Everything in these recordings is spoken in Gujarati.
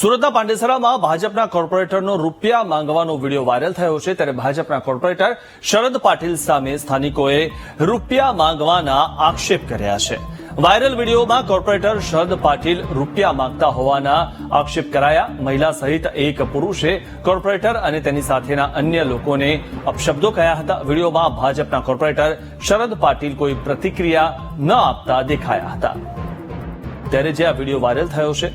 સુરતના પાંડેસરામાં ભાજપના કોર્પોરેટરનો રૂપિયા માંગવાનો વીડિયો વાયરલ થયો છે ત્યારે ભાજપના કોર્પોરેટર શરદ પાટીલ સામે સ્થાનિકોએ રૂપિયા માંગવાના આક્ષેપ કર્યા છે. વાયરલ વિડીયોમાં કોર્પોરેટર શરદ પાટીલ રૂપિયા માંગતા હોવાના આક્ષેપ કરાયા. મહિલા સહિત એક પુરુષે કોર્પોરેટર અને તેની સાથેના અન્ય લોકોને અપશબ્દો કહ્યા હતા. વિડીયોમાં ભાજપના કોર્પોરેટર શરદ પાટીલ કોઈ પ્રતિક્રિયા ન આપતા દેખાયા હતા. ત્યારે જે આ વીડિયો વાયરલ થયો છે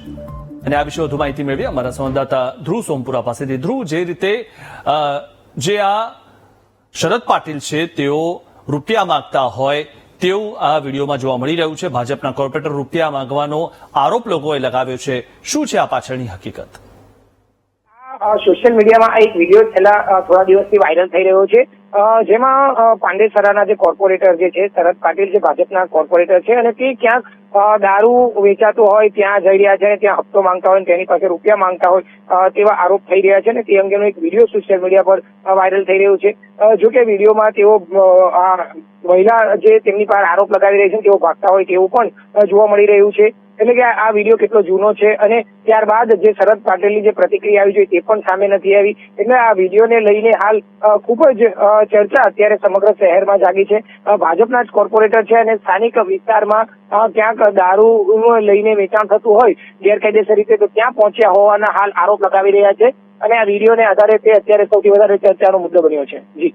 અને આ વિશે વધુ માહિતી મેળવી અમારા સંવાદદાતા ધ્રુવ સોમપુરા પાસેથી. ધ્રુવ જે રીતે જે આ શરદ પાટીલ છે, તેઓ રૂપિયા માંગતા હોય તેવું આ વિડીયોમાં જોવા મળી રહ્યું છે. ભાજપના કોર્પોરેટર રૂપિયા માંગવાનો આરોપ લોકોએ લગાવ્યો છે. શું છે આ પાછળની હકીકત? સોશિયલ મીડિયામાં આ એક વીડિયો છેલ્લા થોડા દિવસથી વાયરલ થઈ રહ્યો છે. જેમાં પાંડેસરાના જે કોર્પોરેટર જે છે, શરદ પાટીલ જે ભાજપના કોર્પોરેટર છે અને તે ક્યાંક દારૂ વેચાતું હોય, ત્યાં જઈ રહ્યા છે ત્યાં હપ્તો માંગતા હોય તેની પાસે રૂપિયા માંગતા હોય તેવા આરોપ થઈ રહ્યા છે ને તે અંગેનો એક વીડિયો સોશિયલ મીડિયા પર વાયરલ થઈ રહ્યો છે. જો કે વિડીયોમાં તેઓ મહિલા જે તેમની પર આરોપ લગાવી રહી છે તેઓ ભાગતા હોય તેવું પણ જોવા મળી રહ્યું છે. એટલે કે આ વીડિયો કેટલો જૂનો છે અને ત્યારબાદ જે શરદ પાટીલની જે પ્રતિક્રિયા આવી જોઈએ તે પણ સામે નથી આવી. એટલે આ વિડીયોને લઈને હાલ ખૂબ જ ચર્ચા અત્યારે સમગ્ર શહેરમાં જાગી છે. ભાજપના જ કોર્પોરેટર છે અને સ્થાનિક વિસ્તારમાં ક્યાંક દારૂ લઈને વેચાણ થતું હોય, ગેરકાયદેસર રીતે તો ત્યાં પહોંચ્યા હોવાના હાલ આરોપ લગાવી રહ્યા છે. અને આ વિડીયોને આધારે તે અત્યારે સૌથી વધારે ચર્ચાનો મુદ્દો બન્યો છે. જી.